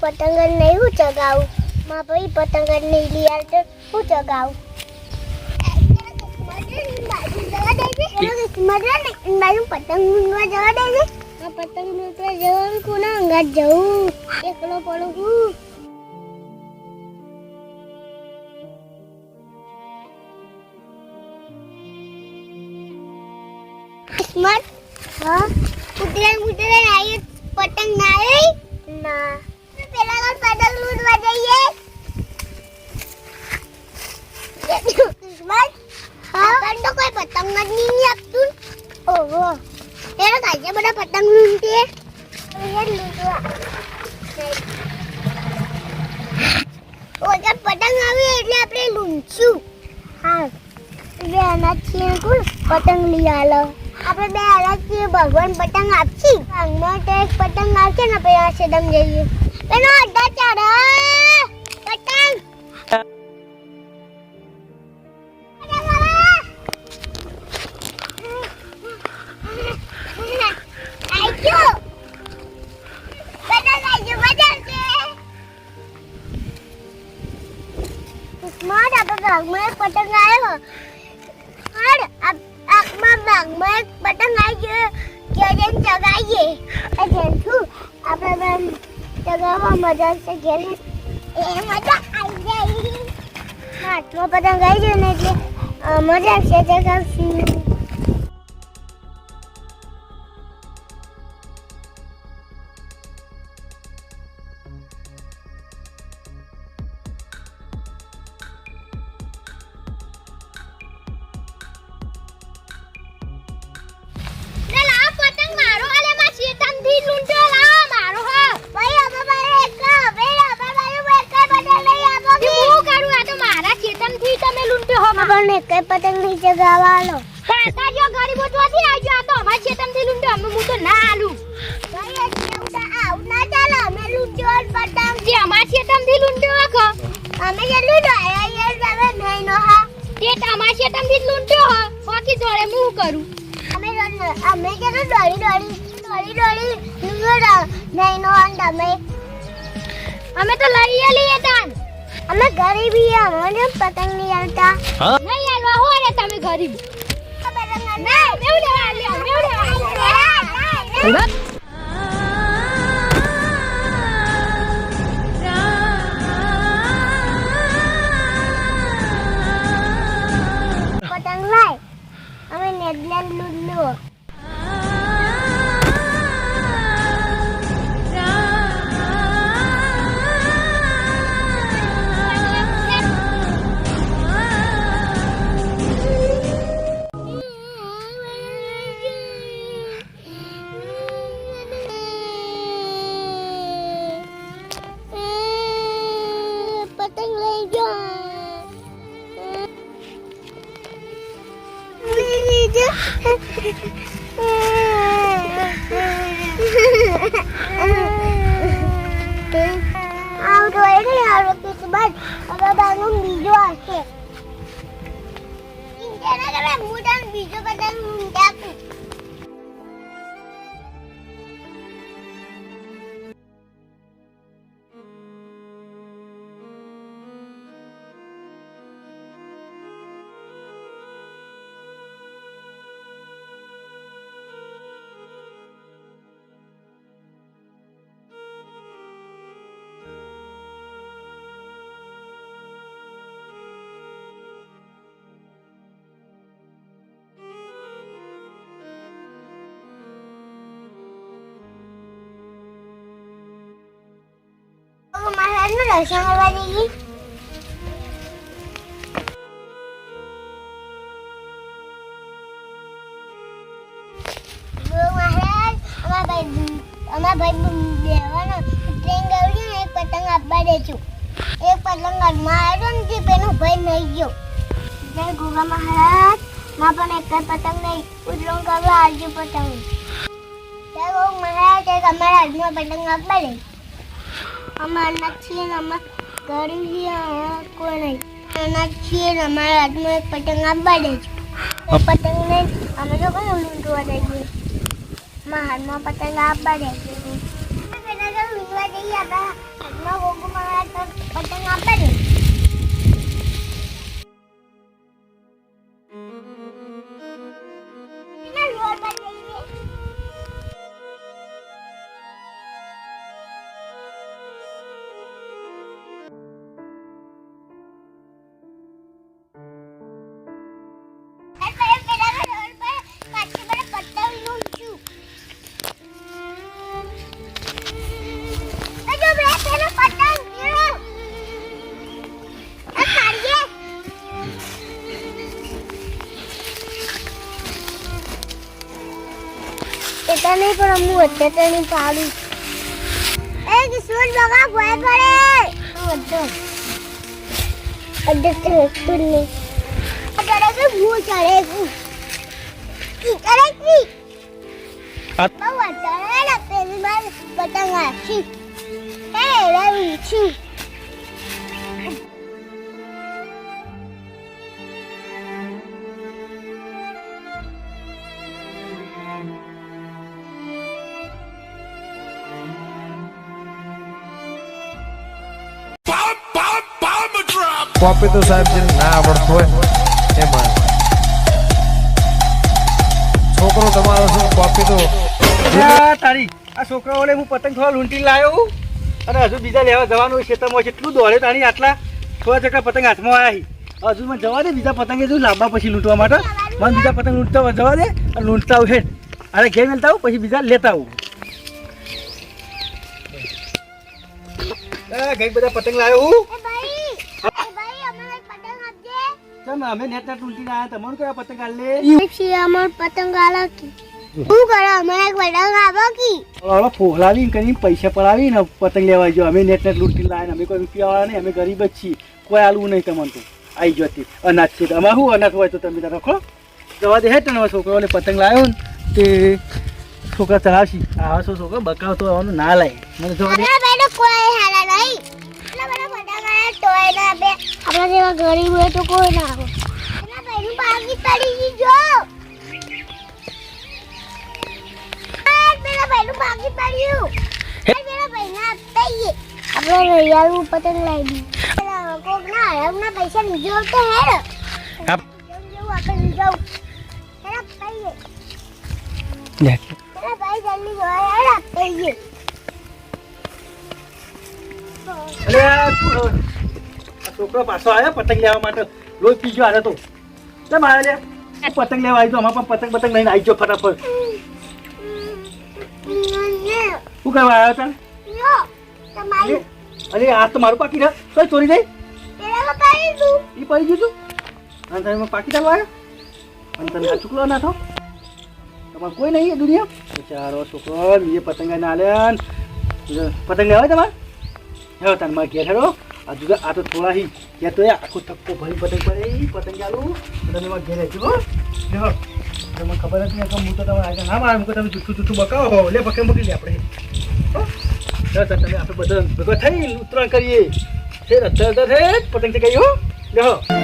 માં પણ તો પતંગ જ નહીં હું ચગાવું? માં ભાઈ પતંગ નહીં લઈ આવતો હું ચગાવું? પતંગ જવા દે છે પતંગ જવાનું કોના? અંગાત જવું. એકલો પડું હું. કિસ્મત હા? ઉતરાય ઉતરાય આવી? પતંગ ના આવી? ના. પેલા પતંગ લૂંટવા જઈએ કિસ્મત તો કોઈ પતંગ જ નહીં આપતું. ઓહો. એને કાજે બધા પતંગ લૂંટીએ. ઓછા પતંગ આવી એટલે આપણે લૂંટશું. હા. બે અનાજ છીએ કોણ? પતંગ લઈ આલો. આપણે બે અનાજ છીએ. ભગવાન પતંગ આપશી. ભાંગમાં તો એક પતંગ આવશે ને આપણે આ સેદમ જઈએ. એનો અડધા ચારે પતંગ આવજો પતંગ આવજો બજારશે સ્માર્ટ આપણે ભાગમાં એક પતંગ આવ્યો હાડ આંખમાં ભાગમાં એક પતંગ આવી ગયો કે જેમ ચગાવીએ એ જેઠું આપણે બેન ચગાવવા મજા આવશે ઘેર. એ આવી જાય. હાથમાં પતંગ આવી જાય ને એટલે મજા આવશે ચગાવશું લૂંટો મને એક પતંગની જગાવાલો પાછા જો ગરીબો જોથી આવજો. આ તો અમારા શેતનથી લૂંટો. અમે હું તો ના આલું ભાઈ એ કેવું તો ના ચાલે અમે લૂંટો પતંગ. જે અમારા શેતનથી લૂંટો હકો અમે જે લૂંટો એ તમે નહીં નો હા. તે તમારા શેતનથી લૂંટો હો. બાકી જોડે હું કરું? અમે અમે કે દોડી દોડી દોડી દોડી નીકળ્યા નહીં નો આન તમે. અમે તો લઈએ લઈએ તાન. અમે ગરીબી અમને પતંગ નહીં ગરીબ. પતંગ લાય. અમે નેદલેન્ડ લૂડલો. તો એટલે આરો કે બાદ હવે બાનો બીજો હશે બીજો પતંગ મૂંડી આપું કરવા જઈએ. અમારા એક પતંગ આપવા દેજો એક પતંગ ઘરમાં આવ્યો ને તે પેલો ભાઈ નહીં ગયો. જય ગોગા મહારાજ પણ એક પતંગ નહીં ઉતરણ કરવા આવજો પતંગ. જય ગોગ મહારાજ, એક અમારા હાથમાં પતંગ આપવા દે. અમે અનાજ છીએ ને અમે ગરીબ કોઈ નહીં. છીએ અમારા હાથમાં એક પતંગ આપવા દે એ પતંગ નહીં અમે તો કઈ લૂંટવા દઈએ? મારા હાથમાં પતંગ આપવા દે છે. તો લૂંટવા જઈએ આપણા હાથમાં ગોગુમાં તો પતંગ આપવા ને এটা નહીં પણ હું અત્યારે નહીં પાડું એ કિશોર બગા ભય પડે. અડધો તો સ્કૂલ નહીં અત્યારે કે ભૂ ચડે છું. કી કરે કી? બહુ અત્યારે પતંગ આછી એ રે છું કોપી તો સાહેબ જેને ના આવડતું હોય એમાં છોકરો તમારો શું કોપી તો? તારી. આ છોકરાઓને હું પતંગ થોડા લૂંટી લાવ્યો અને હજુ બીજા લેવા જવાનું ખેતરમાં છે એટલું દોડે તારી આટલા થોડા ચકડા પતંગ હાથમાં આવ્યા હજુ મને જવા દે બીજા પતંગે જો લાંબા પછી લૂંટવા માટે. મને બીજા પતંગ લૂંટતા જવા દે અને લૂંટતા આવું છે અરે ઘેર મેલતા આવું પછી બીજા લેતા આવું. ઘણી બધા પતંગ લાવ્યો હું એ ભાઈ એ ભાઈ અમારે પતંગ ચાલ અમે નેટ લૂંટીને આવ્યા તમારું કયા પતંગ હાલ લે પછી અમાર પતંગ આલા કી. શું કરો? અમે એક પતંગ કી. કરીને પૈસા પડાવીને પતંગ લેવા જો અમે નેટ નેટ લૂંટી લાવીને અમે કોઈ રૂપિયા વાળા નહીં અમે ગરીબ જ છીએ. કોઈ આલવું નહીં તમને તો. આવી જતી અનાજ છે. અમારે શું અનાજ હોય તો તમે રખો જવા દે હે તને છોકરો પતંગ લાવ્યો ને તે છોકરા ચલાવશી. આવા છો છોકરા બકાવ તો આવવાનું ના લાય મને જવા દે. કોઈ હાલા નહીં. પતંગ આયા બે આપણા જેવા ગરીબ હોય તો કોઈ ના આવે એના ભાઈનું બાકી પડી ગઈ જો આ પેલા ભાઈનું બાકી પડ્યું આ પેલા ભાઈને આપીએ આપણે રૈયાળું પતંગ લાવી દઈએ કોક ના હરામના પૈસા લીધો તો હેડ આપ. જેવું આપણે લીધો હેડ આપીએ પેલા ભાઈ જલ્દી જોવા હેડ આપીએ અરે આ તું હવે. આ છોકરો પાછો આવ્યો પતંગ લેવા માટે. રોજ પીજો આવ્યો તો. કેમ આવ્યો લે પતંગ લેવા આવી અમારે પણ પતંગ પતંગ લઈને આવી ગયો ફટાફટ. શું કરવા આવ્યો તને અરે આ તો મારું પાકી રહ્યા. કઈ ચોરી પાડી એ પડી ગયું તું? અને તમે પાકી ચાલવા આવ્યો? અને તમે ચૂકલો ના થો તમારે કોઈ નહીં દુનિયા? ચારો છોકરો બીજે પતંગ ના લ્યા પતંગ લેવા તમારે? હેરો તાર મારે ઘેર હેરો આ જુદા, આ તો થોડા હી. ત્યાં તો આખો થપ્પો ભરી પતંગ પડે એ પતંગ ચાલુ. તમે મારે ઘેર રહેજો હો. તમને ખબર જ નહીં હું તો તમે આજે ના મારું. કે તમે જૂઠું જૂઠું બકાવો. હો લે બકે મૂકી લે આપણે? ચાલો ચાલો તમે આપણે બધા ભેગો થઈ ઉત્તરાયણ કરીએ. છે, અત્યારે તો પતંગ ચગાવી હો.